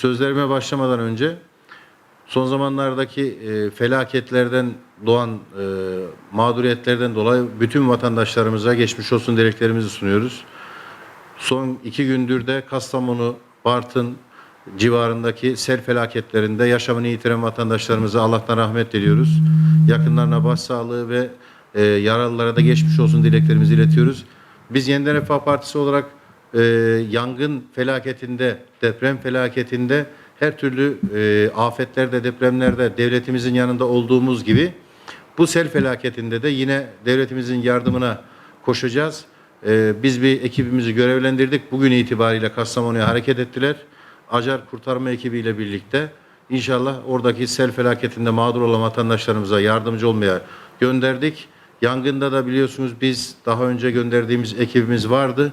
sözlerime başlamadan önce son zamanlardaki e, felaketlerden doğan e, mağduriyetlerden dolayı bütün vatandaşlarımıza geçmiş olsun dileklerimizi sunuyoruz. Son iki gündür de Kastamonu, Bartın civarındaki sel felaketlerinde yaşamını yitiren vatandaşlarımıza Allah'tan rahmet diliyoruz. Yakınlarına başsağlığı ve e, yaralılara da geçmiş olsun dileklerimizi iletiyoruz. Biz Yeniden Refah Partisi olarak e, yangın felaketinde, deprem felaketinde her türlü e, afetlerde, depremlerde devletimizin yanında olduğumuz gibi bu sel felaketinde de yine devletimizin yardımına koşacağız. Ee, biz bir ekibimizi görevlendirdik. Bugün itibariyle Kastamonu'ya hareket ettiler. Acar kurtarma ekibiyle birlikte inşallah oradaki sel felaketinde mağdur olan vatandaşlarımıza yardımcı olmaya gönderdik. Yangında da biliyorsunuz biz daha önce gönderdiğimiz ekibimiz vardı.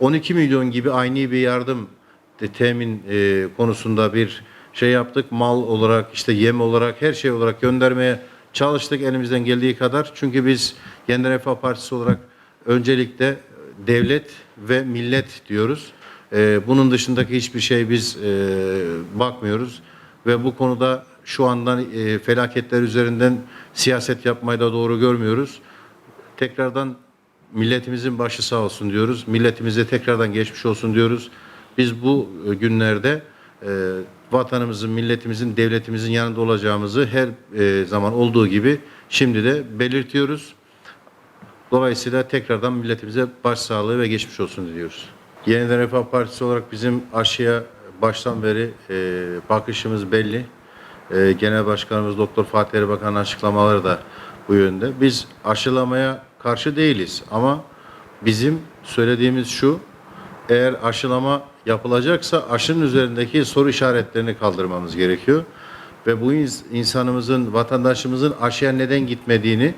12 milyon gibi aynı bir yardım de- temin e, konusunda bir şey yaptık. Mal olarak işte yem olarak her şey olarak göndermeye çalıştık elimizden geldiği kadar. Çünkü biz Yeniden Refah Partisi olarak öncelikle devlet ve millet diyoruz. E, bunun dışındaki hiçbir şey biz e, bakmıyoruz ve bu konuda şu andan e, felaketler üzerinden siyaset yapmayı da doğru görmüyoruz. Tekrardan milletimizin başı sağ olsun diyoruz. Milletimize tekrardan geçmiş olsun diyoruz. Biz bu e, günlerde e, vatanımızın, milletimizin, devletimizin yanında olacağımızı her e, zaman olduğu gibi şimdi de belirtiyoruz. Dolayısıyla tekrardan milletimize başsağlığı ve geçmiş olsun diliyoruz. Yeniden Refah Partisi olarak bizim aşıya baştan beri e, bakışımız belli. E, Genel Başkanımız Doktor Fatih Erbakan'ın açıklamaları da bu yönde. Biz aşılamaya karşı değiliz ama bizim söylediğimiz şu, eğer aşılama yapılacaksa aşının üzerindeki soru işaretlerini kaldırmamız gerekiyor. Ve bu ins- insanımızın, vatandaşımızın aşıya neden gitmediğini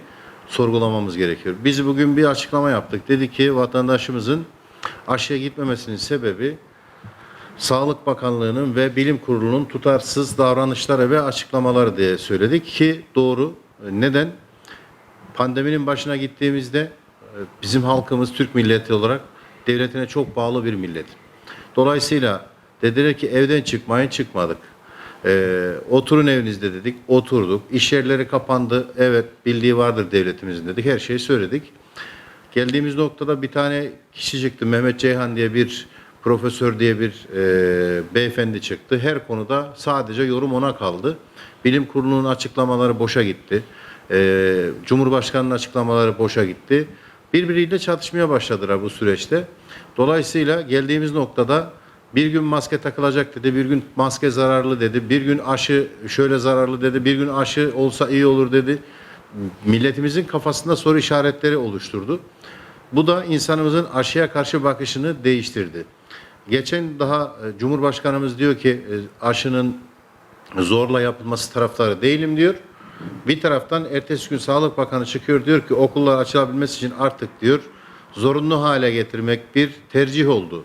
sorgulamamız gerekiyor. Biz bugün bir açıklama yaptık. Dedik ki vatandaşımızın aşıya gitmemesinin sebebi Sağlık Bakanlığı'nın ve Bilim Kurulu'nun tutarsız davranışları ve açıklamaları diye söyledik ki doğru. Neden? Pandeminin başına gittiğimizde e, bizim halkımız Türk milleti olarak devletine çok bağlı bir millet. Dolayısıyla dediler ki evden çıkmayın çıkmadık. Ee, oturun evinizde dedik, oturduk. İş yerleri kapandı. Evet bildiği vardır devletimizin dedik. Her şeyi söyledik. Geldiğimiz noktada bir tane kişi çıktı. Mehmet Ceyhan diye bir profesör diye bir e, beyefendi çıktı. Her konuda sadece yorum ona kaldı. Bilim kurulunun açıklamaları boşa gitti. E, Cumhurbaşkanının açıklamaları boşa gitti. Birbiriyle çatışmaya başladılar bu süreçte. Dolayısıyla geldiğimiz noktada bir gün maske takılacak dedi, bir gün maske zararlı dedi, bir gün aşı şöyle zararlı dedi, bir gün aşı olsa iyi olur dedi. Milletimizin kafasında soru işaretleri oluşturdu. Bu da insanımızın aşıya karşı bakışını değiştirdi. Geçen daha e, Cumhurbaşkanımız diyor ki e, aşının zorla yapılması taraftarı değilim diyor. Bir taraftan ertesi gün Sağlık Bakanı çıkıyor diyor ki okullar açılabilmesi için artık diyor zorunlu hale getirmek bir tercih oldu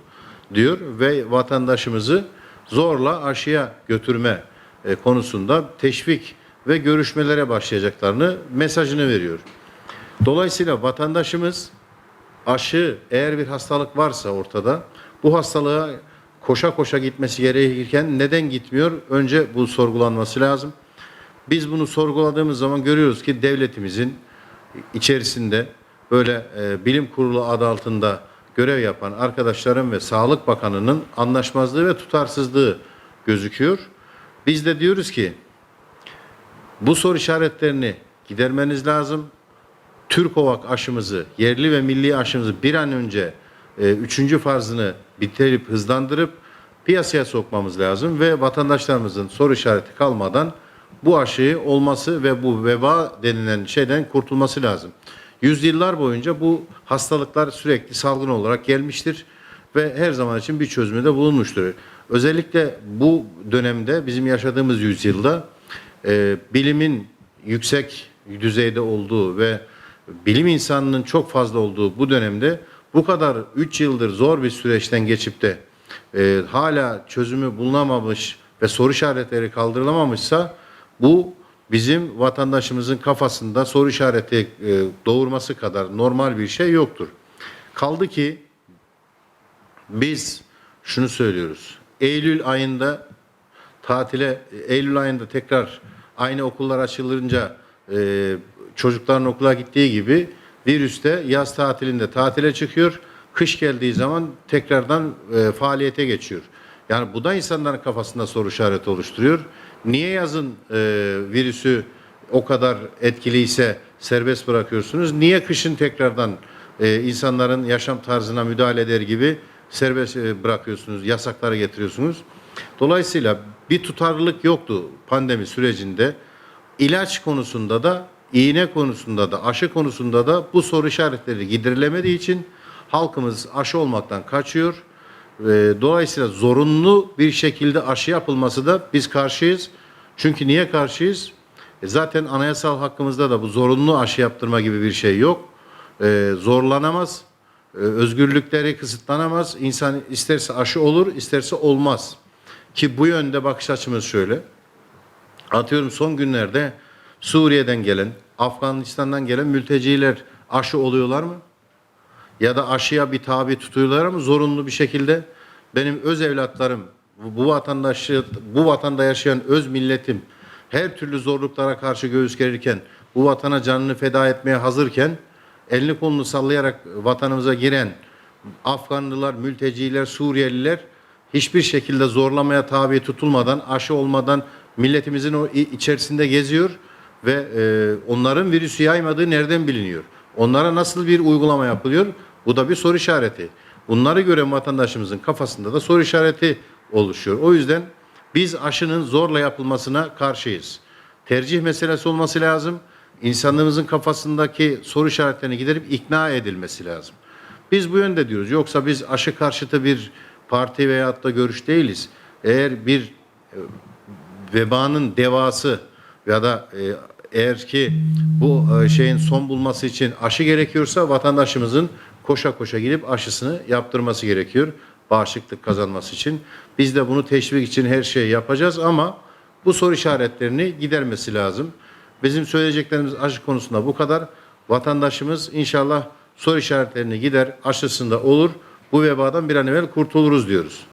diyor ve vatandaşımızı zorla aşıya götürme e, konusunda teşvik ve görüşmelere başlayacaklarını mesajını veriyor. Dolayısıyla vatandaşımız aşı eğer bir hastalık varsa ortada bu hastalığa koşa koşa gitmesi gerekirken neden gitmiyor? Önce bu sorgulanması lazım. Biz bunu sorguladığımız zaman görüyoruz ki devletimizin içerisinde böyle e, bilim kurulu adı altında görev yapan arkadaşların ve Sağlık Bakanı'nın anlaşmazlığı ve tutarsızlığı gözüküyor. Biz de diyoruz ki bu soru işaretlerini gidermeniz lazım. Türkovak aşımızı, yerli ve milli aşımızı bir an önce e, üçüncü farzını bitirip hızlandırıp piyasaya sokmamız lazım ve vatandaşlarımızın soru işareti kalmadan bu aşıyı olması ve bu veba denilen şeyden kurtulması lazım. Yüzyıllar boyunca bu hastalıklar sürekli salgın olarak gelmiştir ve her zaman için bir çözümü de bulunmuştur. Özellikle bu dönemde bizim yaşadığımız yüzyılda e, bilimin yüksek düzeyde olduğu ve bilim insanının çok fazla olduğu bu dönemde bu kadar 3 yıldır zor bir süreçten geçip de e, hala çözümü bulunamamış ve soru işaretleri kaldırılamamışsa bu bizim vatandaşımızın kafasında soru işareti e, doğurması kadar normal bir şey yoktur. Kaldı ki biz şunu söylüyoruz. Eylül ayında tatile Eylül ayında tekrar aynı okullar açılınca e, çocukların okula gittiği gibi virüs de yaz tatilinde tatile çıkıyor. Kış geldiği zaman tekrardan e, faaliyete geçiyor. Yani bu da insanların kafasında soru işareti oluşturuyor. Niye yazın e, virüsü o kadar etkiliyse serbest bırakıyorsunuz? Niye kışın tekrardan e, insanların yaşam tarzına müdahale eder gibi serbest e, bırakıyorsunuz, yasaklara getiriyorsunuz? Dolayısıyla bir tutarlılık yoktu pandemi sürecinde. İlaç konusunda da, iğne konusunda da, aşı konusunda da bu soru işaretleri giderilemediği için halkımız aşı olmaktan kaçıyor. Dolayısıyla zorunlu bir şekilde aşı yapılması da biz karşıyız. Çünkü niye karşıyız? E, Zaten anayasal hakkımızda da bu zorunlu aşı yaptırma gibi bir şey yok. E, zorlanamaz. E, özgürlükleri kısıtlanamaz. İnsan isterse aşı olur, isterse olmaz. Ki bu yönde bakış açımız şöyle. Atıyorum son günlerde Suriye'den gelen, Afganistan'dan gelen mülteciler aşı oluyorlar mı? Ya da aşıya bir tabi tutuyorlar mı zorunlu bir şekilde? Benim öz evlatlarım, bu vatandaşı, bu vatanda yaşayan öz milletim her türlü zorluklara karşı göğüs gerirken, bu vatana canını feda etmeye hazırken, elini kolunu sallayarak vatanımıza giren Afganlılar, mülteciler, Suriyeliler hiçbir şekilde zorlamaya tabi tutulmadan, aşı olmadan milletimizin o içerisinde geziyor ve e, onların virüsü yaymadığı nereden biliniyor? Onlara nasıl bir uygulama yapılıyor? Bu da bir soru işareti. Bunları gören vatandaşımızın kafasında da soru işareti oluşuyor. O yüzden biz aşının zorla yapılmasına karşıyız. Tercih meselesi olması lazım. İnsanlığımızın kafasındaki soru işaretlerini giderip ikna edilmesi lazım. Biz bu yönde diyoruz. Yoksa biz aşı karşıtı bir parti veyahut da görüş değiliz. Eğer bir e, vebanın devası ya da e, eğer ki bu e, şeyin son bulması için aşı gerekiyorsa vatandaşımızın koşa koşa gidip aşısını yaptırması gerekiyor. Bağışıklık kazanması için. Biz de bunu teşvik için her şeyi yapacağız ama bu soru işaretlerini gidermesi lazım. Bizim söyleyeceklerimiz aşı konusunda bu kadar. Vatandaşımız inşallah soru işaretlerini gider, aşısında olur. Bu vebadan bir an evvel kurtuluruz diyoruz.